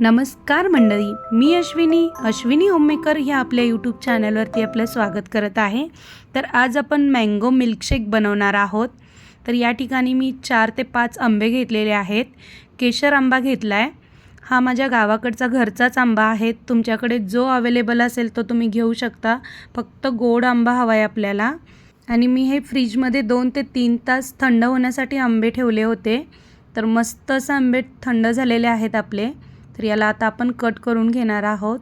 नमस्कार मंडळी मी अश्विनी. अश्विनी होममेकर ह्या आपल्या यूट्यूब चॅनलवरती आपलं स्वागत करत आहे. तर आज आपण मँगो मिल्कशेक बनवणार आहोत. तर या ठिकाणी मी चार ते पाच आंबे घेतलेले आहेत. केशर आंबा घेतला आहे हा माझ्या गावाकडचा घरचाच आंबा आहे. तुमच्याकडे जो अवेलेबल असेल तो तुम्ही घेऊ शकता. फक्त गोड आंबा हवा आहे आपल्याला. आणि मी हे फ्रीजमध्ये दोन ते तीन तास थंड होण्यासाठी आंबे ठेवले होते. तर मस्त असं आंबे थंड झालेले आहेत आपले. तर याला आता आपण कट करून घेणार आहोत.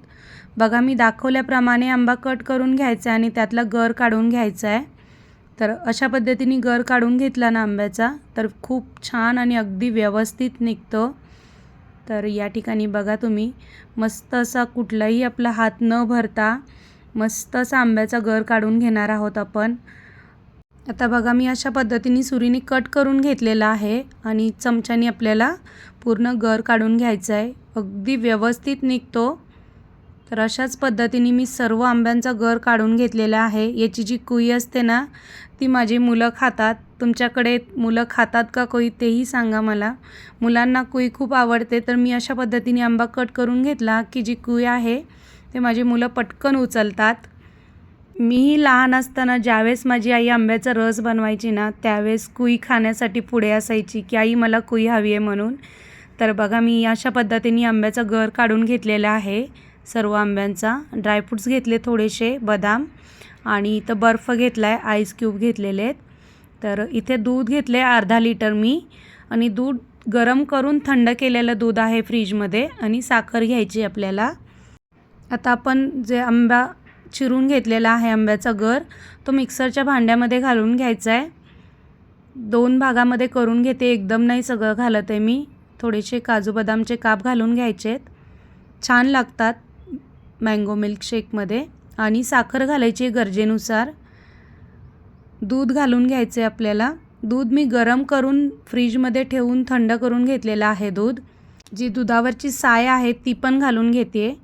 बघा मी दाखवल्याप्रमाणे आंबा कट करून घ्यायचा आहे आणि त्यातला गर काढून घ्यायचा आहे. तर अशा पद्धतीने गर काढून घेतला ना आंब्याचा तर खूप छान आणि अगदी व्यवस्थित निघतो. तर या ठिकाणी बघा तुम्ही मस्त असा कुठलाही आपला हात न भरता मस्त असा आंब्याचा गर काढून घेणार आहोत आपण. आता बघा मी अशा पद्धतीने सुरीने कट करून घेतलेला आहे आणि चमच्याने आपल्याला पूर्ण गर काढून घ्यायचं आहे. अगदी व्यवस्थित निघतो. तर अशाच पद्धतीने मी सर्व आंब्यांचा गर काढून घेतलेला आहे. याची जी कुई असते ना ती माझी मुलं खातात. तुमच्याकडे मुलं खातात का कोई तेही सांगा मला. मुलांना कुई खूप आवडते तर मी अशा पद्धतीने आंबा कट करून घेतला की जी कुई आहे ते माझी मुलं पटकन उचलतात. मीही लहान असताना ज्यावेळेस माझी आई आंब्याचा रस बनवायची ना त्यावेळेस कुई खाण्यासाठी पुढे असायची की आई मला कुई हवी आहे म्हणून. तर बघा मी अशा पद्धतीने आंब्याचा गर काढून घेतलेला आहे. सर्व आंब्यांचा ड्रायफ्रूट्स घेतले थोडेसे बदाम आणि इथं बर्फ घेतला आहे आईस क्यूब घेतलेले आहेत. तर इथे दूध घेतले अर्धा लिटर मी आणि दूध गरम करून थंड केलेलं दूध आहे फ्रीजमध्ये आणि साखर घ्यायची आपल्याला. आता आपण जे आंबा चिरून घेतलेला आहे आंब्याचा गर तो मिक्सरच्या भांड्यामध्ये घालून घ्यायचा आहे. दोन भागामध्ये करून घेते एकदम नाही सगळं घालत आहे मी. थोडेसे काजू बदामचे काप घालून घ्यायचे आहेत छान लागतात मँगो मिल्कशेकमध्ये आणि साखर घालायची आहे गरजेनुसार. दूध घालून घ्यायचे आपल्याला. दूध मी गरम करून फ्रीजमध्ये ठेवून थंड करून घेतलेलं आहे दूध. जी दुधावरची साय आहे ती पण घालून घेते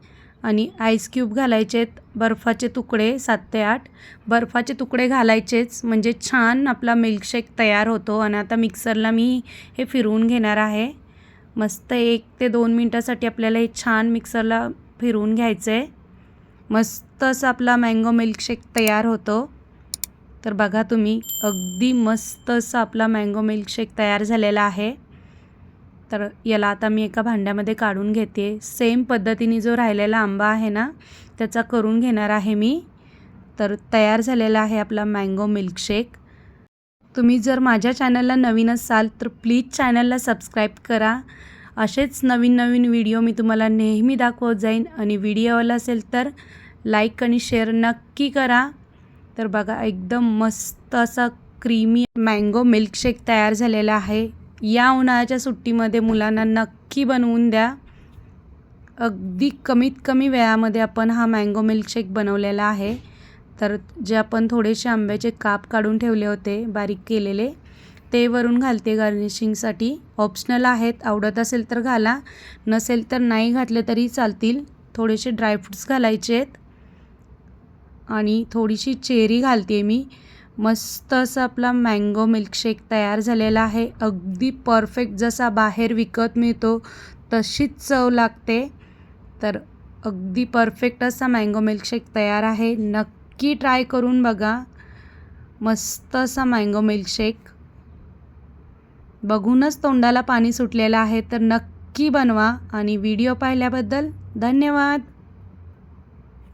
आणि आईस क्यूब घालायचे आहेत बर्फाचे तुकडे सात ते आठ. बर्फाचे तुकडे घालायचेच. म्हणजे छान आपला मिल्कशेक तयार होतो. आणि आता मिक्सरला मी हे फिरवून घेणार आहे. मस्त एक ते दोन मिनटासाठी आपल्याला हे छान मिक्सरला फिरवून घ्यायचं आहे. मस्त असं आपला मँगो मिल्कशेक तयार होतो. तर बघा तुम्ही अगदी मस्त असं आपला मँगो मिल्कशेक तयार झालेला आहे. तर याला आता मी एका भांड्यामध्ये काढून घेते. सेम पद्धतीने जो राहिलेला आंबा आहे ना त्याचा करून घेणार आहे मी. तर तयार झालेला आहे आपला मँगो मिल्कशेक तुम्ही जर माझ्या चॅनलला नवीन असाल तर प्लीज चॅनलला सबस्क्राईब करा. असेच नवीन नवीन व्हिडिओ मी तुम्हाला नेहमी दाखवत जाईन. आणि व्हिडिओवाला असेल तर लाईक आणि शेअर नक्की करा. तर बघा एकदम मस्त असा क्रीमी मँगो मिल्कशेक तयार झालेला आहे. या उन्हाळ्याच्या सुट्टीमध्ये मुलांना नक्की बनवून द्या. अगदी कमीत कमी वेळामध्ये आपण हा मँगो मिल्कशेक बनवलेला आहे. तर जे आपण थोडेसे आंब्याचे काप काढून ठेवले होते बारीक केलेले ते वरून घालते गार्निशिंगसाठी ऑप्शनल आहेत आवडत असेल तर घाला नसेल तर नाही घातले तरी चालतील. थोडेसे ड्रायफ्रूट्स घालायचे आहेत. आणि थोडीशी चेरी घालते मी. मस्त असं आपला मँगो मिल्कशेक तयार झालेला आहे. अगदी परफेक्ट जसा बाहेर विकत मिळतो तशीच चव लागते. तर अगदी परफेक्ट असा मँगो मिल्कशेक तयार आहे. नक्की ट्राय करून बघा. मस्त असा मँगो मिल्कशेक बघूनच तोंडाला पाणी सुटलेलं आहे तर नक्की बनवा. आणि व्हिडिओ पाहिल्याबद्दल धन्यवाद.